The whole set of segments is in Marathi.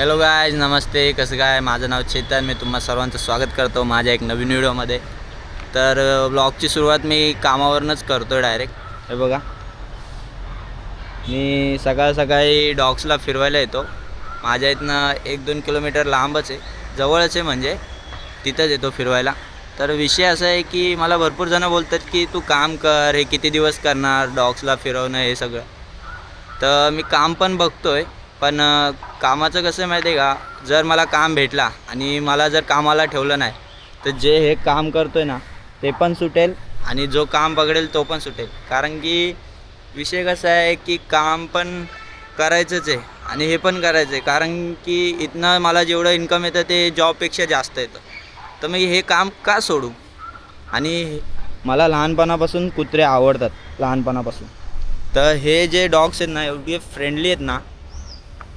हॅलो गायज नमस्ते कसं काय? माझं नाव चेतन मी तुम्हा सर्वांचं स्वागत करतो माझ्या एक नवीन व्हिडिओमध्ये. तर ब्लॉगची सुरुवात मी कामावरूनच करतो आहे डायरेक्ट हे बघा. मी सकाळ सकाळी डॉग्सला फिरवायला येतो. माझ्या इथनं एक दोन किलोमीटर लांबच आहे. जवळच आहे म्हणजे तिथंच येतो फिरवायला. तर विषय असा आहे की मला भरपूर जणं बोलतात की तू काम कर हे किती दिवस करणार डॉग्सला फिरवणं हे सगळं. तर मी काम पण बघतो आहे पण कामाचं कसं आहे माहिती आहे का? जर मला काम भेटला आणि मला जर कामाला ठेवलं नाही तर जे हे काम करतो आहे ना ते पण सुटेल आणि जो काम पकडेल तो पण सुटेल. कारण की विषय कसा आहे की काम पण करायचंच आहे आणि हे पण करायचं आहे कारण की इथनं मला जेवढं इन्कम येतं ते जॉबपेक्षा जास्त येतं. तर मी हे काम का सोडू? आणि मला लहानपणापासून कुत्रे आवडतात लहानपणापासून. तर हे जे डॉग्स आहेत ना एवढे फ्रेंडली आहेत ना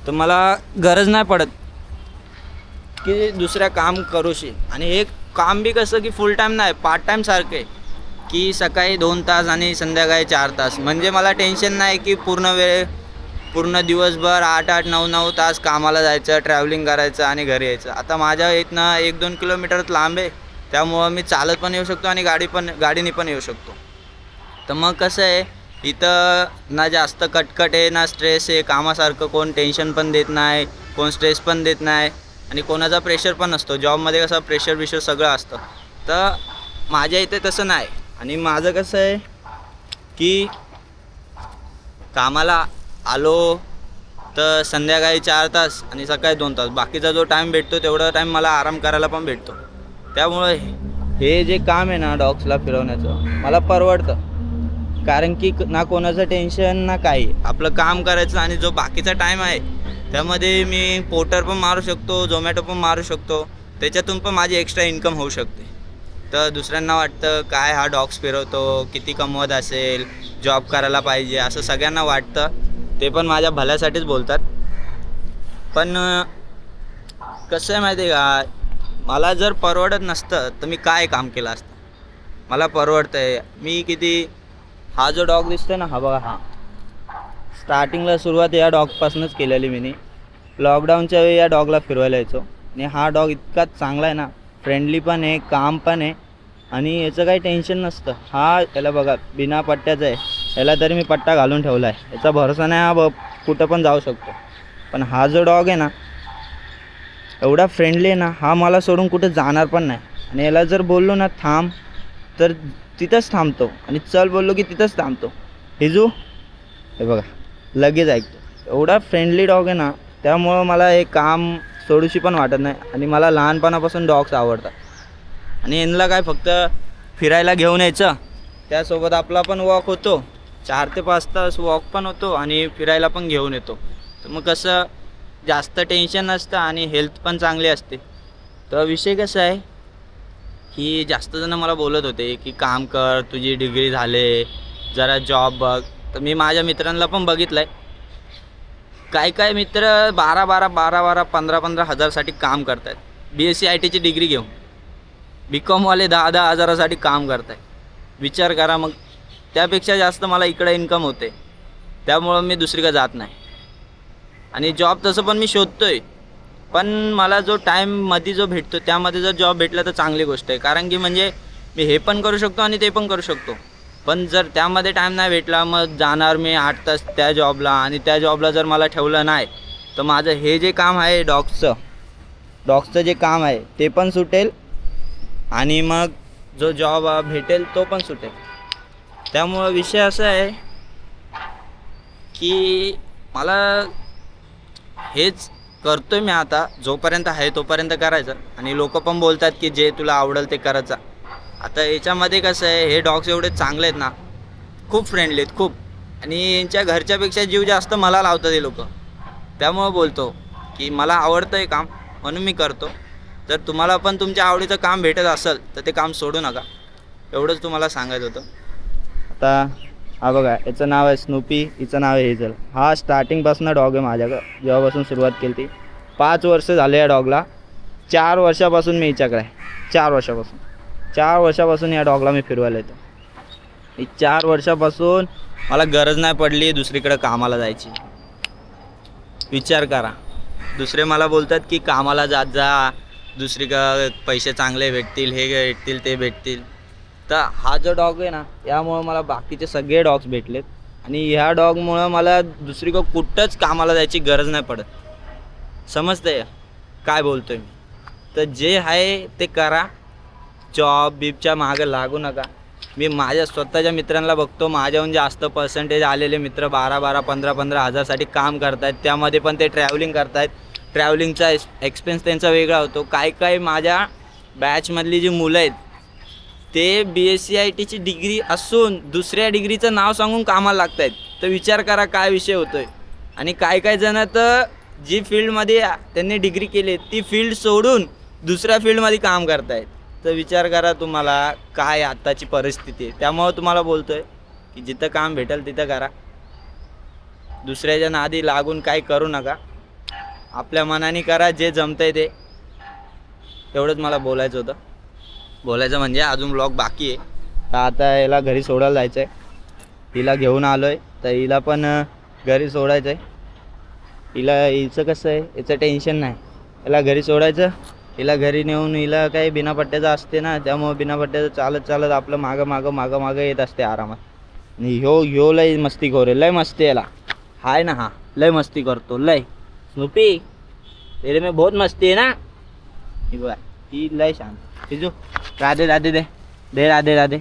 तर मला गरज नाही पडत की दुसऱ्या काम करूशी. आणि हे काम बी कसं की फुल टाईम नाही पार्ट टाईम आहे. की सकाळी दोन तास आणि संध्याकाळी चार तास. म्हणजे मला टेन्शन नाही की पूर्ण वेळ पूर्ण दिवसभर आठ आठ नऊ नऊ तास कामाला जायचं ट्रॅव्हलिंग करायचं आणि घरी यायचं. आता माझ्या इथनं एक दोन किलोमीटर लांब आहे. त्यामुळं मी चालत पण येऊ शकतो आणि गाडी पण गाडीने पण येऊ शकतो. तर मग कसं आहे इथं ना जास्त कटकट आहे ना स्ट्रेस आहे. कामासारखं कोण टेन्शन पण देत नाही कोण स्ट्रेस पण देत नाही. आणि कोणाचा प्रेशर पण नसतो. जॉबमध्ये कसं प्रेशर बिशर सगळं असतं. तर माझ्या इथे तसं नाही. आणि माझं कसं आहे की कामाला आलो तर संध्याकाळी चार तास आणि सकाळी दोन तास. बाकीचा जो टाईम भेटतो तेवढा टाईम मला आराम करायला पण भेटतो. त्यामुळं हे जे काम आहे ना डॉग्सला फिरवण्याचं मला परवडतं. कारण की ना कोणाचं टेन्शन ना काही. आपलं काम करायचं आणि जो बाकीचा टाईम आहे त्यामध्ये मी पोटर पण मारू शकतो झोमॅटो पण मारू शकतो. त्याच्यातून पण माझी एक्स्ट्रा इन्कम होऊ शकते. तर दुसऱ्यांना वाटतं काय हा डॉग्स फिरवतो किती कमवत असेल जॉब करायला पाहिजे असं सगळ्यांना वाटतं. ते पण माझ्या भल्यासाठीच बोलतात. पण कसं आहे माहिती आहे का? मला जर परवडत नसतं तर मी काय काम केलं असतं? मला परवडतं आहे मी किती हा जो डॉग दिसतोय ना हा बघा हा. स्टार्टिंगला सुरुवात या डॉगपासूनच केलेली मी लॉकडाऊनच्या वेळी या डॉगला फिरवायला यायचो. आणि हा डॉग इतका चांगला आहे ना फ्रेंडली पण आहे काम पण आहे. आणि याचं काही टेन्शन नसतं. हा याला बघा बिना पट्ट्याचा आहे. याला तरी मी पट्टा घालून ठेवला आहे. याचा भरोसा नाही हा ब कुठं पण जाऊ शकतो. पण हा जो डॉग आहे ना एवढा फ्रेंडली आहे ना हा मला सोडून कुठं जाणार पण नाही. आणि याला जर बोललो ना थांब तर तिथंच थांबतो. आणि चल बोललो की तिथंच थांबतो. हिजू हे बघा लगेच ऐकतो. एवढा फ्रेंडली डॉग आहे ना त्यामुळं मला हे काम सोडूशी पण वाटत नाही. आणि मला लहानपणापासून डॉग्स आवडतात. आणि यांना काय फक्त फिरायला घेऊन यायचं. त्यासोबत आपला पण वॉक होतो. चार ते पाच तास वॉक पण होतो आणि फिरायला पण घेऊन येतो. तर मग कसं जास्त टेन्शन नसतं आणि हेल्थ पण चांगली असते. तर विषय कसा आहे? की जास्त जण मला बोलत होते की काम कर तुझी डिग्री झाले जरा जॉब बघ. तर मी माझ्या मित्रांना पण बघितलं आहे काय काय मित्र बारा बारा बारा बारा पंधरा पंधरा हजारसाठी काम करत आहेत बी एस सी आय टीची डिग्री घेऊन. बी कॉमवाले दहा दहा हजारासाठी काम करत आहेत विचार करा मग. त्यापेक्षा जास्त मला इकडे इन्कम होते. त्यामुळं मी दुसरीकडे जात नाही. आणि जॉब तसं पण मी शोधतो आहे पण मला जो टाईममध्ये जो भेटतो त्यामध्ये जर जॉब भेटला तर चांगली गोष्ट आहे. कारण की म्हणजे मी हे पण करू शकतो आणि ते पण करू शकतो. पण जर त्यामध्ये टाईम नाही भेटला मग जाणार मी आठ तास त्या जॉबला आणि त्या जॉबला जर मला ठेवलं नाही तर माझं हे जे काम आहे डॉग्सचं डॉग्सचं जे काम आहे ते पण सुटेल आणि मग जो जॉब भेटेल तो पण सुटेल. त्यामुळं विषय असा आहे की मला हेच करतोय मी आता जोपर्यंत आहे तोपर्यंत करायचं. आणि लोक पण बोलतात की जे तुला आवडेल ते करायचं आता याच्यामध्ये कसं आहे हे डॉग्स एवढे चांगले आहेत ना खूप फ्रेंडली आहेत खूप. आणि यांच्या घरच्यापेक्षा जीव जास्त मला लावतात हे लोक. त्यामुळं बोलतो की मला आवडतं आहे काम म्हणून मी करतो. जर तुम्हाला पण तुमच्या आवडीचं काम भेटत असेल तर ते काम सोडू नका. एवढंच तुम्हाला सांगायचं होतं. आता हा बघा याचं नाव आहे स्नूपी हिचं नाव आहे हेझल हा स्टार्टिंगपासून डॉग आहे माझ्याकडं. जेव्हापासून सुरुवात केली ती. पाच वर्ष झाले या डॉगला चार वर्षापासून मी हिच्याकडे आहे. चार वर्षापासून. चार वर्षापासून या डॉगला मी फिरवायला येतो. ही चार वर्षापासून मला गरज नाही पडली दुसरीकडे कामाला जायची. विचार करा. दुसरे मला बोलतात की कामाला जात जा. दुसरीकडं पैसे चांगले भेटतील हे भेटतील ते भेटतील. तर हा जो डॉग आहे ना यामुळं मला बाकीचे सगळे डॉग्स भेटलेत. आणि ह्या डॉगमुळं मला दुसरीकडं कुठंच कामाला जायची गरज नाही पडत. समजतंय? काय बोलतोय मी? तर जे आहे ते करा. जॉब बीबच्या मागं लागू नका. मी माझ्या स्वतःच्या मित्रांना बघतो माझ्याहून जास्त पर्सेंटेज आलेले मित्र बारा बारा पंधरा पंधरा हजारसाठी काम करतायत. त्यामध्ये पण ते ट्रॅव्हलिंग करतायत. ट्रॅव्हलिंगचा एक्सपेन्स त्यांचा वेगळा होतो. काही काही माझ्या बॅचमधली जी मुलं आहेत ते बी एस सी आय टीची डिग्री असून दुसऱ्या डिग्रीचं नाव सांगून कामाला लागत आहेत तर विचार करा काय विषय होतो आहे आणि काय काय जण तर जी फील्डमध्ये त्यांनी डिग्री केली ती फील्ड सोडून दुसऱ्या फील्डमध्ये काम करतायत. तर विचार करा तुम्हाला काय आत्ताची परिस्थिती आहे. त्यामुळं तुम्हाला बोलतो आहे की जिथं काम भेटेल तिथं करा. दुसऱ्याच्या नादी लागून काही करू नका. आपल्या मनाने करा जे जमतंय ते. एवढंच मला बोलायचं होतं. बोलायचं म्हणजे अजून ब्लॉग बाकी आहे. तर आता याला घरी सोडायला जायचं आहे हिला घेऊन आलो आहे तर हिला पण घरी सोडायचं आहे हिला हिचं कसं आहे याचं टेन्शन नाही. याला घरी सोडायचं. हिला घरी नेऊन हिला काही बिना पट्ट्याचं असते ना त्यामुळं बिना पट्ट्याचं चालत चालत आपलं मागं मागं मागं मागं येत असते आरामात. आणि ह्यो ह्यो लय मस्ती खोरे लय मस्ती याला. हाय ना हा. लय मस्ती करतो. लय. स्नूपी तेरे में बहुत मस्ती है ना? ही बघा ही लय शांत. हिजू राधे राधे दे. दे राधे राधे.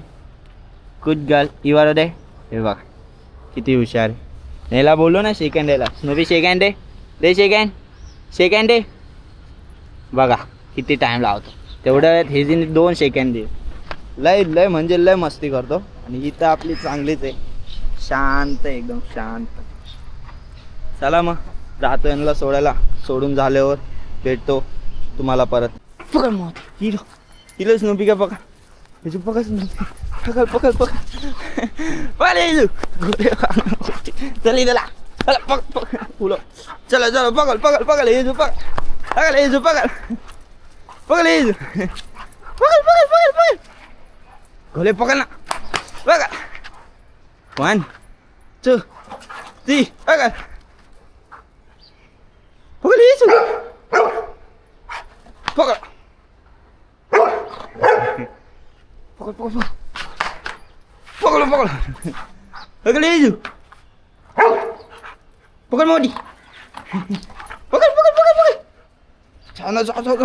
गुड गर्ल इवार दे. हे बघा. किती हुशार आहे. याला बोललो ना सेकंड डेला स्नोबी सेकंड डे दे सेकंड सेकंड डे बघा किती टाईम लावतो. तेवढ्या वेळात हे जी दोन सेकंड दे लय लय म्हणजे लय मस्ती करतो. आणि ही तर आपली चांगलीच आहे. शांत आहे, एकदम शांत. चला मग. जातो यांना सोडायला. सोडून झाल्यावर भेटतो तुम्हाला परत. Hilo, Snoopy ka pa ka. Medyo pa ka, Snoopy. Pakal, pakal, pakal. Pali, Hilo! Guti ka. Dali na lang. Hala, pakal, pakal. Ulo. Chala, chala, pakal, pakal, pakal. Hilo, pakal. Pakal, Hilo, pakal. Pakal, Hilo. Pakal, pakal, pakal, pakal. Gole, pakal nak. Pakal. One. Two. Three. Pakal. Pakal, Hilo. Pakal. Pakal. Pukul, pukul, pukul. Pukul, pukul. Pukul lo. Pukul lo, Yuzu. Pukul, pukul, pukul, pukul. pokok, pokok, pokok.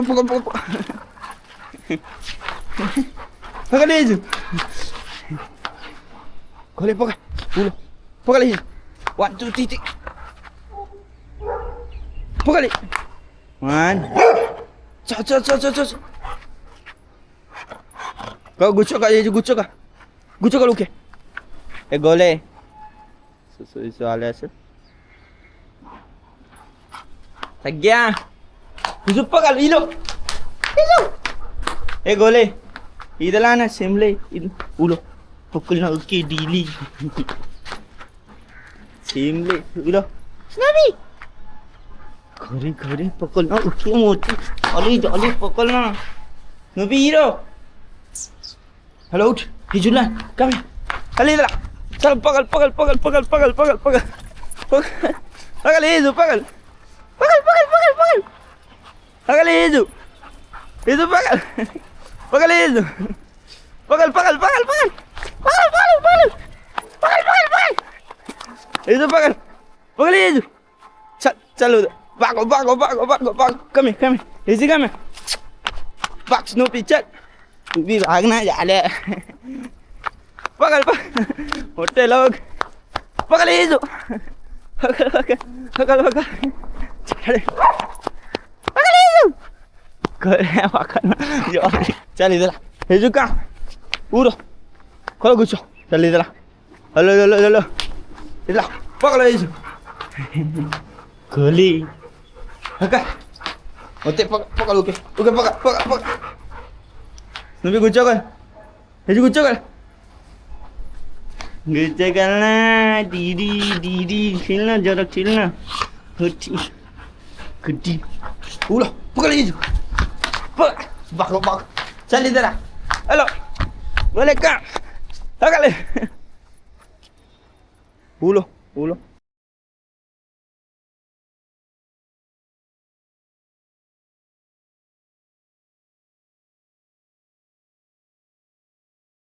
pukul, pukul, pukul. Pukul pokok, pokok. pukul. Pukul. Pukul Pokok lagi. One, two, three, three. Pukul lagi. One. Cepat, cepat, cepat, cepat, cepat. 가 구쳐가 이제 구쳐가 구쳐가 이렇게 에 걸레 수수수 알레스 자기야 구쳐가 이로 이로 ए गोले इधरला ना शिमले उलो पकल ना उसकी डीली शिमले उलो स्नाबी घरे घरे पकल ना उसकी मोटी अली जली पकल ना Nabi hero Hello, Ut. Hey, Julan. Come here. Ali, Ali. Sal, pagal, pagal, pagal, pagal, pagal, pagal, pagal. Pagal, Izu, pagal. Pagal, pagal, pagal, pagal. Pagal, Izu. Izu, pagal. Pagal, Izu. Pagal, pagal, pagal, pagal. Pagal, pagal, pagal. Pagal, pagal, pagal. Izu, pagal. Pagal, Izu. Sal, sal, Ut. Pagal, pagal, pagal, pagal, pagal. Come here, come here. Izu, come here. Fuck, Snoopy, chat. Chat. चल तू बी भाग ना झाल्या पकड पकड मोठे लोक पकड हिजू पकड पकड पकड पकड चल पकड हिजू करे पकड चल इधर हिजू का उरो खोलो गुच्छो चल इधर हलो हलो हलो इधर पकड हिजू खोली हका होते पकड पकड ओके ओके पकड पकड पकड నువ్వు కూర్చోగల ఎది కూర్చోగల కూర్చోగలనా దీది దీది చిన్న జ్వర చిన్న కుట్టి కుట్టి ఊలో పగలేదు బాగా